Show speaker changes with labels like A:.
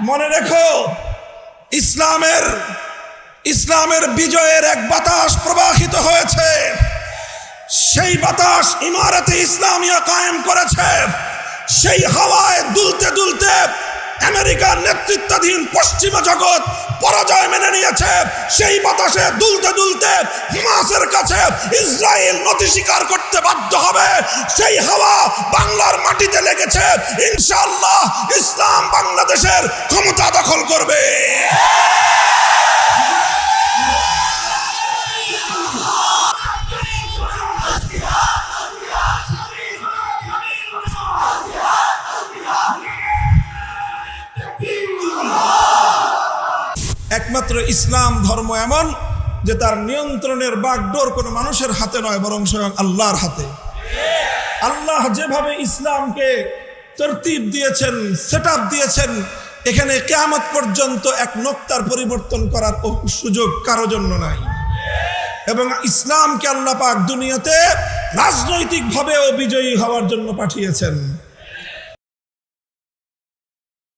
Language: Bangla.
A: মনে রেখো, ইসলামের ইসলামের বিজয়ের এক বাতাস প্রবাহিত হয়েছে। সেই বাতাস ইমারতে ইসলামিয়া কায়েম করেছে। সেই হাওয়ায় দুলতে দুলতে আমেরিকার নেতৃত্বাধীন পশ্চিমা জগৎ পরাজয় মেনে নিয়েছে। সেই বাতাসে দুলতে দুলতে হিমাসের কাছে ইসরায়েল নথি স্বীকার করতে বাধ্য হবে। সেই হাওয়া বাংলার মাটিতে লেগেছে। ইনশাআল্লাহ ইসলাম বাংলাদেশের ক্ষমতা দখল করবে। একমাত্র ইসলাম ধর্ম এমন যে তার নিয়ন্ত্রণের বাগডোর কোনো মানুষের হাতে নয়, বরং স্বয়ং আল্লাহর হাতে। আল্লাহ যেভাবে ইসলামকে তরতিব দিয়েছেন সেট দিয়েছেন, এখানে কেয়ামত পর্যন্ত এক নোক্তার পরিবর্তন করার সুযোগ কারও জন্য নাই। এবং ইসলামকে আল্লাহ পাক দুনিয়াতে রাজনৈতিকভাবেও বিজয়ী হওয়ার জন্য পাঠিয়েছেন।